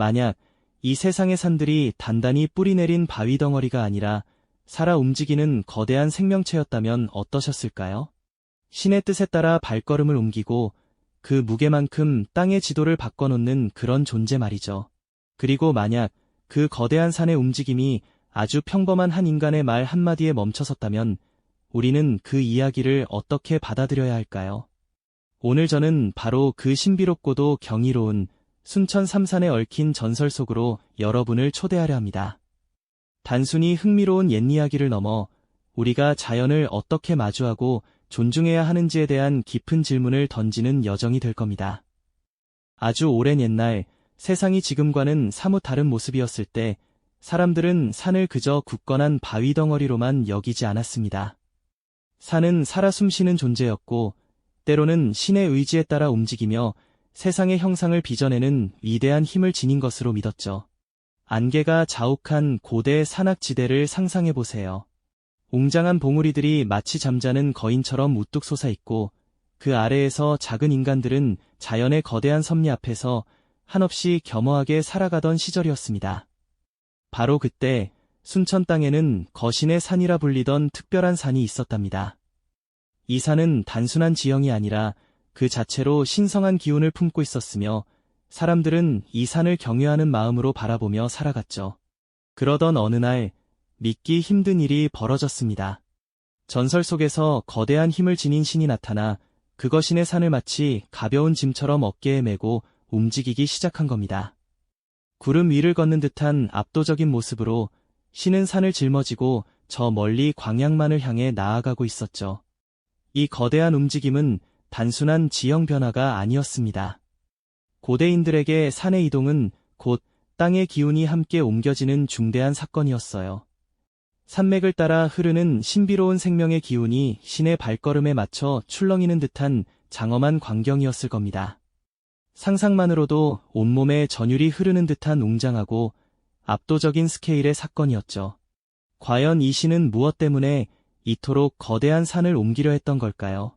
만약 이 세상의 산들이 단단히 뿌리 내린 바위 덩어리가 아니라 살아 움직이는 거대한 생명체였다면 어떠셨을까요? 신의 뜻에 따라 발걸음을 옮기고 그 무게만큼 땅의 지도를 바꿔놓는 그런 존재 말이죠. 그리고 만약 그 거대한 산의 움직임이 아주 평범한 한 인간의 말 한마디에 멈춰섰다면 우리는 그 이야기를 어떻게 받아들여야 할까요? 오늘 저는 바로 그 신비롭고도 경이로운 순천 삼산에 얽힌 전설 속으로 여러분을 초대하려 합니다. 단순히 흥미로운 옛 이야기를 넘어 우리가 자연을 어떻게 마주하고 존중해야 하는지에 대한 깊은 질문을 던지는 여정이 될 겁니다. 아주 오랜 옛날 세상이 지금과는 사뭇 다른 모습이었을 때 사람들은 산을 그저 굳건한 바위 덩어리로만 여기지 않았습니다. 산은 살아 숨쉬는 존재였고 때로는 신의 의지에 따라 움직이며 세상의 형상을 빚어내는 위대한 힘을 지닌 것으로 믿었죠. 안개가 자욱한 고대 산악지대를 상상해 보세요. 웅장한 봉우리들이 마치 잠자는 거인처럼 우뚝 솟아 있고 그 아래에서 작은 인간들은 자연의 거대한 섭리 앞에서 한없이 겸허하게 살아가던 시절이었습니다. 바로 그때 순천 땅에는 거신의 산이라 불리던 특별한 산이 있었답니다. 이 산은 단순한 지형이 아니라 그 자체로 신성한 기운을 품고 있었으며 사람들은 이 산을 경외하는 마음으로 바라보며 살아갔죠. 그러던 어느 날 믿기 힘든 일이 벌어졌습니다. 전설 속에서 거대한 힘을 지닌 신이 나타나 그거 신의 산을 마치 가벼운 짐처럼 어깨에 메고 움직이기 시작한 겁니다. 구름 위를 걷는 듯한 압도적인 모습으로 신은 산을 짊어지고 저 멀리 광양만을 향해 나아가고 있었죠. 이 거대한 움직임은 단순한 지형 변화가 아니었습니다. 고대인들에게 산의 이동은 곧 땅의 기운이 함께 옮겨지는 중대한 사건이었어요. 산맥을 따라 흐르는 신비로운 생명의 기운이 신의 발걸음에 맞춰 출렁이는 듯한 장엄한 광경이었을 겁니다. 상상만으로도 온몸에 전율이 흐르는 듯한 웅장하고 압도적인 스케일의 사건이었죠. 과연 이 신은 무엇 때문에 이토록 거대한 산을 옮기려 했던 걸까요?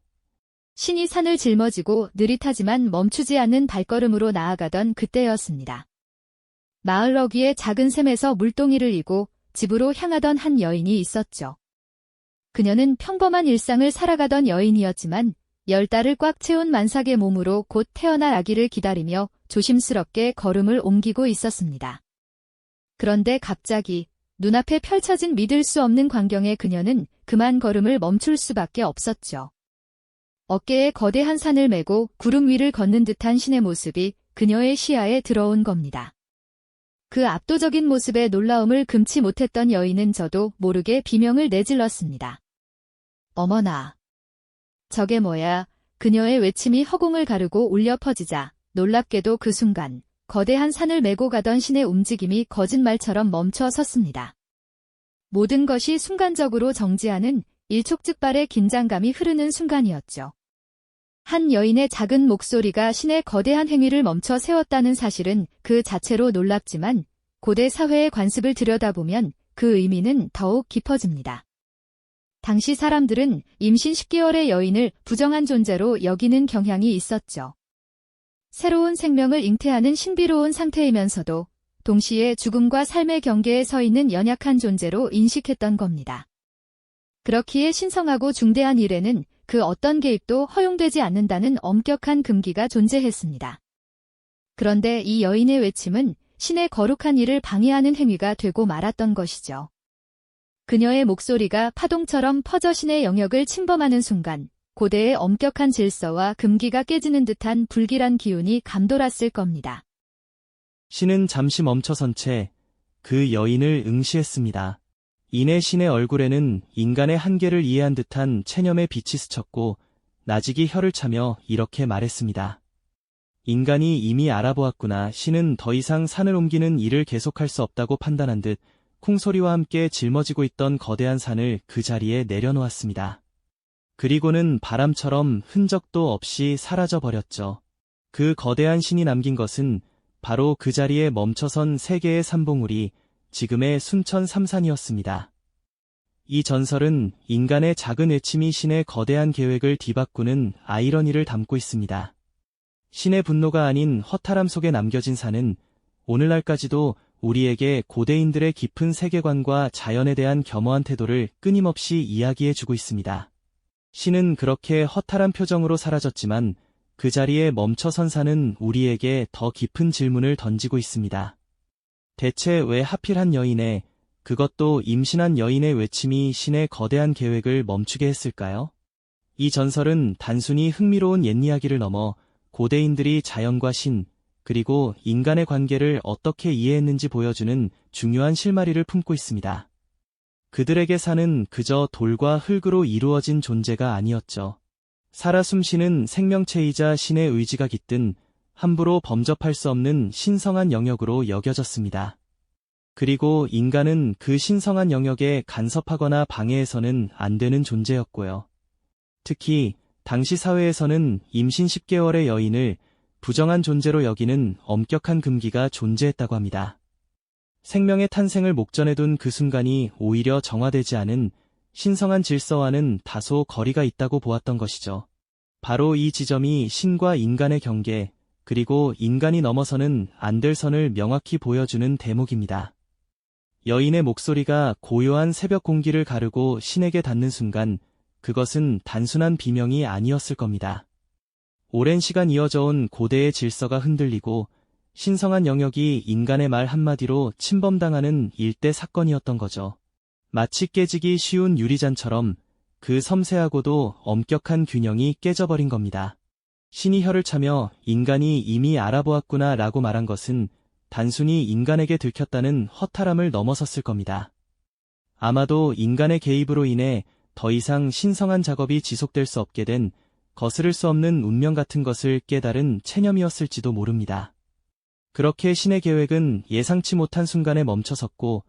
신이 산을 짊어지고 느릿하지만 멈추지 않는 발걸음으로 나아가던 그때였습니다. 마을 어귀의 작은 샘에서 물동이를 이고 집으로 향하던 한 여인이 있었죠. 그녀는 평범한 일상을 살아가던 여인이었지만 열 달을 꽉 채운 만삭의 몸으로 곧 태어날 아기를 기다리며 조심스럽게 걸음을 옮기고 있었습니다. 그런데 갑자기 눈앞에 펼쳐진 믿을 수 없는 광경에 그녀는 그만 걸음을 멈출 수밖에 없었죠. 어깨에 거대한 산을 메고 구름 위를 걷는 듯한 신의 모습이 그녀의 시야에 들어온 겁니다. 그 압도적인 모습에 놀라움을 금치 못했던 여인은 저도 모르게 비명을 내질렀습니다. 어머나. 저게 뭐야. 그녀의 외침이 허공을 가르고 울려 퍼지자 놀랍게도 그 순간 거대한 산을 메고 가던 신의 움직임이 거짓말처럼 멈춰 섰습니다. 모든 것이 순간적으로 정지하는 일촉즉발의 긴장감이 흐르는 순간이었죠. 한 여인의 작은 목소리가 신의 거대한 행위를 멈춰 세웠다는 사실은 그 자체로 놀랍지만 고대 사회의 관습을 들여다보면 그 의미는 더욱 깊어집니다. 당시 사람들은 임신 10개월의 여인을 부정한 존재로 여기는 경향이 있었죠. 새로운 생명을 잉태하는 신비로운 상태이면서도 동시에 죽음과 삶의 경계에 서 있는 연약한 존재로 인식했던 겁니다. 그렇기에 신성하고 중대한 일에는 그 어떤 개입도 허용되지 않는다는 엄격한 금기가 존재했습니다. 그런데 이 여인의 외침은 신의 거룩한 일을 방해하는 행위가 되고 말았던 것이죠. 그녀의 목소리가 파동처럼 퍼져 신의 영역을 침범하는 순간 고대의 엄격한 질서와 금기가 깨지는 듯한 불길한 기운이 감돌았을 겁니다. 신은 잠시 멈춰선 채 그 여인을 응시했습니다. 이내 신의 얼굴에는 인간의 한계를 이해한 듯한 체념의 빛이 스쳤고 나직이 혀를 차며 이렇게 말했습니다. 인간이 이미 알아보았구나. 신은 더 이상 산을 옮기는 일을 계속할 수 없다고 판단한 듯 콩소리와 함께 짊어지고 있던 거대한 산을 그 자리에 내려놓았습니다. 그리고는 바람처럼 흔적도 없이 사라져 버렸죠. 그 거대한 신이 남긴 것은 바로 그 자리에 멈춰선 세 개의 산봉우리, 지금의 순천 삼산이었습니다. 이 전설은 인간의 작은 외침이 신의 거대한 계획을 뒤바꾸는 아이러니를 담고 있습니다. 신의 분노가 아닌 허탈함 속에 남겨진 산은 오늘날까지도 우리에게 고대인들의 깊은 세계관과 자연에 대한 겸허한 태도를 끊임없이 이야기해주고 있습니다. 신은 그렇게 허탈한 표정으로 사라졌지만 그 자리에 멈춰선 산은 우리에게 더 깊은 질문을 던지고 있습니다. 대체 왜 하필 한 여인의, 그것도 임신한 여인의 외침이 신의 거대한 계획을 멈추게 했을까요? 이 전설은 단순히 흥미로운 옛 이야기를 넘어 고대인들이 자연과 신, 그리고 인간의 관계를 어떻게 이해했는지 보여주는 중요한 실마리를 품고 있습니다. 그들에게 산은 그저 돌과 흙으로 이루어진 존재가 아니었죠. 살아 숨쉬는 생명체이자 신의 의지가 깃든 함부로 범접할 수 없는 신성한 영역으로 여겨졌습니다. 그리고 인간은 그 신성한 영역에 간섭하거나 방해해서는 안 되는 존재였고요. 특히 당시 사회에서는 임신 10개월의 여인을 부정한 존재로 여기는 엄격한 금기가 존재했다고 합니다. 생명의 탄생을 목전에 둔 그 순간이 오히려 정화되지 않은 신성한 질서와는 다소 거리가 있다고 보았던 것이죠. 바로 이 지점이 신과 인간의 경계, 그리고 인간이 넘어서는 안 될 선을 명확히 보여주는 대목입니다. 여인의 목소리가 고요한 새벽 공기를 가르고 신에게 닿는 순간 그것은 단순한 비명이 아니었을 겁니다. 오랜 시간 이어져온 고대의 질서가 흔들리고 신성한 영역이 인간의 말 한마디로 침범당하는 일대 사건이었던 거죠. 마치 깨지기 쉬운 유리잔처럼 그 섬세하고도 엄격한 균형이 깨져버린 겁니다. 신이 혀를 차며 인간이 이미 알아보았구나 라고 말한 것은 단순히 인간에게 들켰다는 허탈함을 넘어섰을 겁니다. 아마도 인간의 개입으로 인해 더 이상 신성한 작업이 지속될 수 없게 된 거스를 수 없는 운명 같은 것을 깨달은 체념이었을지도 모릅니다. 그렇게 신의 계획은 예상치 못한 순간에 멈춰섰고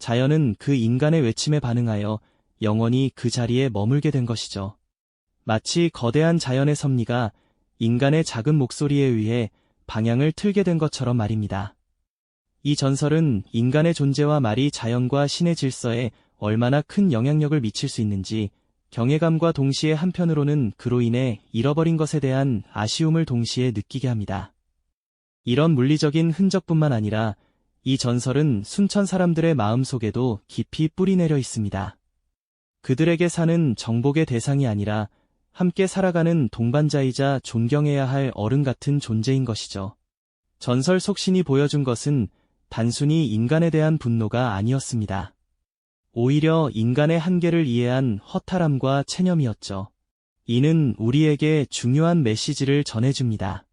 자연은 그 인간의 외침에 반응하여 영원히 그 자리에 머물게 된 것이죠. 마치 거대한 자연의 섭리가 인간의 작은 목소리에 의해 방향을 틀게 된 것처럼 말입니다. 이 전설은 인간의 존재와 말이 자연과 신의 질서에 얼마나 큰 영향력을 미칠 수 있는지 경외감과 동시에 한편으로는 그로 인해 잃어버린 것에 대한 아쉬움을 동시에 느끼게 합니다. 이런 물리적인 흔적뿐만 아니라 이 전설은 순천 사람들의 마음 속에도 깊이 뿌리내려 있습니다. 그들에게 사는 정복의 대상이 아니라 함께 살아가는 동반자이자 존경해야 할 어른 같은 존재인 것이죠. 전설 속신이 보여준 것은 단순히 인간에 대한 분노가 아니었습니다. 오히려 인간의 한계를 이해한 허탈함과 체념이었죠. 이는 우리에게 중요한 메시지를 전해줍니다.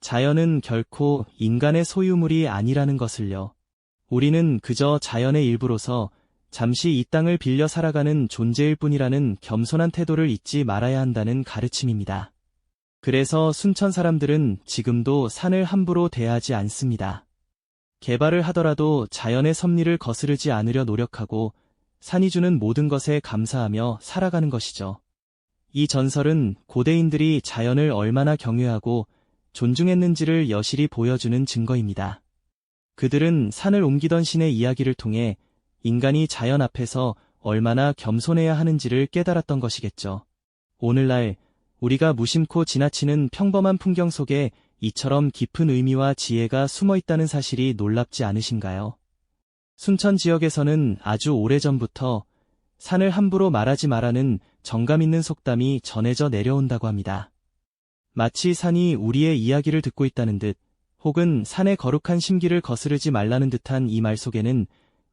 자연은 결코 인간의 소유물이 아니라는 것을요. 우리는 그저 자연의 일부로서 잠시 이 땅을 빌려 살아가는 존재일 뿐이라는 겸손한 태도를 잊지 말아야 한다는 가르침입니다. 그래서 순천 사람들은 지금도 산을 함부로 대하지 않습니다. 개발을 하더라도 자연의 섭리를 거스르지 않으려 노력하고 산이 주는 모든 것에 감사하며 살아가는 것이죠. 이 전설은 고대인들이 자연을 얼마나 경외하고 존중했는지를 여실히 보여주는 증거입니다. 그들은 산을 옮기던 신의 이야기를 통해 인간이 자연 앞에서 얼마나 겸손해야 하는지를 깨달았던 것이겠죠. 오늘날 우리가 무심코 지나치는 평범한 풍경 속에 이처럼 깊은 의미와 지혜가 숨어 있다는 사실이 놀랍지 않으신가요? 순천 지역에서는 아주 오래전부터 산을 함부로 말하지 말라는 정감 있는 속담이 전해져 내려온다고 합니다. 마치 산이 우리의 이야기를 듣고 있다는 듯 혹은 산의 거룩한 심기를 거스르지 말라는 듯한 이 말 속에는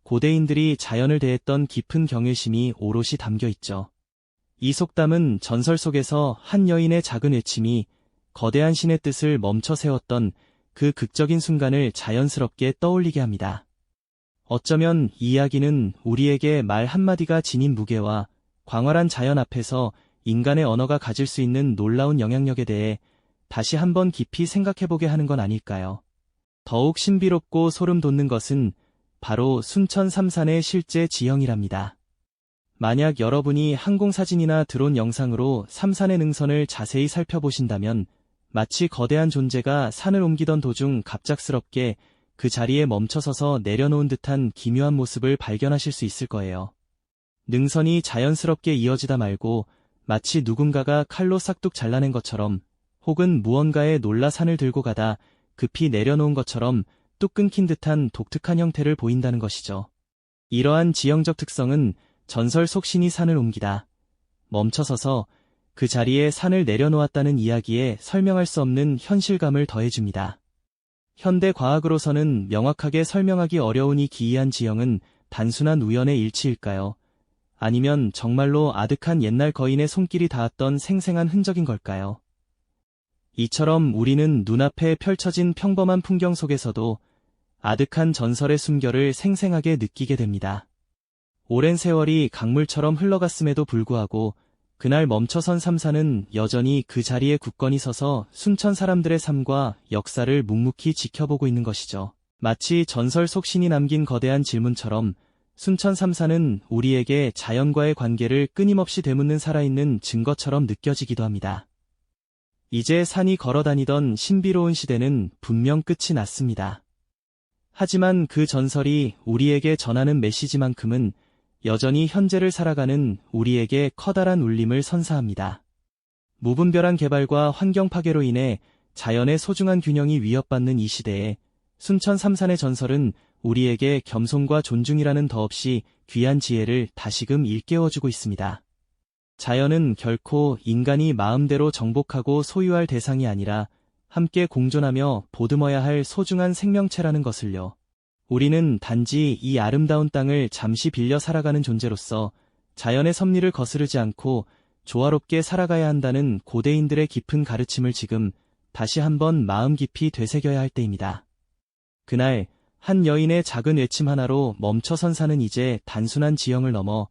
고대인들이 자연을 대했던 깊은 경외심이 오롯이 담겨 있죠. 이 속담은 전설 속에서 한 여인의 작은 외침이 거대한 신의 뜻을 멈춰 세웠던 그 극적인 순간을 자연스럽게 떠올리게 합니다. 어쩌면 이 이야기는 우리에게 말 한마디가 지닌 무게와 광활한 자연 앞에서 인간의 언어가 가질 수 있는 놀라운 영향력에 대해 다시 한번 깊이 생각해보게 하는 건 아닐까요? 더욱 신비롭고 소름 돋는 것은 바로 순천 삼산의 실제 지형이랍니다. 만약 여러분이 항공사진이나 드론 영상으로 삼산의 능선을 자세히 살펴보신다면 마치 거대한 존재가 산을 옮기던 도중 갑작스럽게 그 자리에 멈춰서서 내려놓은 듯한 기묘한 모습을 발견하실 수 있을 거예요. 능선이 자연스럽게 이어지다 말고 마치 누군가가 칼로 싹둑 잘라낸 것처럼 혹은 무언가에 놀라 산을 들고 가다 급히 내려놓은 것처럼 뚝 끊긴 듯한 독특한 형태를 보인다는 것이죠. 이러한 지형적 특성은 전설 속 신이 산을 옮기다 멈춰서서 그 자리에 산을 내려놓았다는 이야기에 설명할 수 없는 현실감을 더해줍니다. 현대 과학으로서는 명확하게 설명하기 어려운 이 기이한 지형은 단순한 우연의 일치일까요? 아니면 정말로 아득한 옛날 거인의 손길이 닿았던 생생한 흔적인 걸까요? 이처럼 우리는 눈앞에 펼쳐진 평범한 풍경 속에서도 아득한 전설의 숨결을 생생하게 느끼게 됩니다. 오랜 세월이 강물처럼 흘러갔음에도 불구하고 그날 멈춰선 삼사는 여전히 그 자리에 굳건히 서서 순천 사람들의 삶과 역사를 묵묵히 지켜보고 있는 것이죠. 마치 전설 속 신이 남긴 거대한 질문처럼 순천 삼사는 우리에게 자연과의 관계를 끊임없이 되묻는 살아있는 증거처럼 느껴지기도 합니다. 이제 산이 걸어다니던 신비로운 시대는 분명 끝이 났습니다. 하지만 그 전설이 우리에게 전하는 메시지만큼은 여전히 현재를 살아가는 우리에게 커다란 울림을 선사합니다. 무분별한 개발과 환경 파괴로 인해 자연의 소중한 균형이 위협받는 이 시대에 순천 삼산의 전설은 우리에게 겸손과 존중이라는 더없이 귀한 지혜를 다시금 일깨워주고 있습니다. 자연은 결코 인간이 마음대로 정복하고 소유할 대상이 아니라 함께 공존하며 보듬어야 할 소중한 생명체라는 것을요. 우리는 단지 이 아름다운 땅을 잠시 빌려 살아가는 존재로서 자연의 섭리를 거스르지 않고 조화롭게 살아가야 한다는 고대인들의 깊은 가르침을 지금 다시 한번 마음 깊이 되새겨야 할 때입니다. 그날 한 여인의 작은 외침 하나로 멈춰선 산은 이제 단순한 지형을 넘어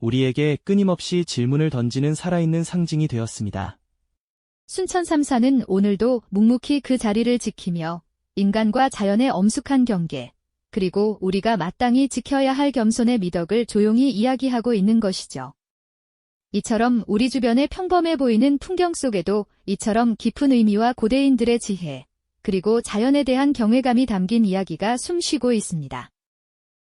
우리에게 끊임없이 질문을 던지는 살아있는 상징이 되었습니다. 순천 삼사는 오늘도 묵묵히 그 자리를 지키며 인간과 자연의 엄숙한 경계, 그리고 우리가 마땅히 지켜야 할 겸손의 미덕을 조용히 이야기하고 있는 것이죠. 이처럼 우리 주변에 평범해 보이는 풍경 속에도 이처럼 깊은 의미와 고대인들의 지혜, 그리고 자연에 대한 경외감이 담긴 이야기가 숨쉬고 있습니다.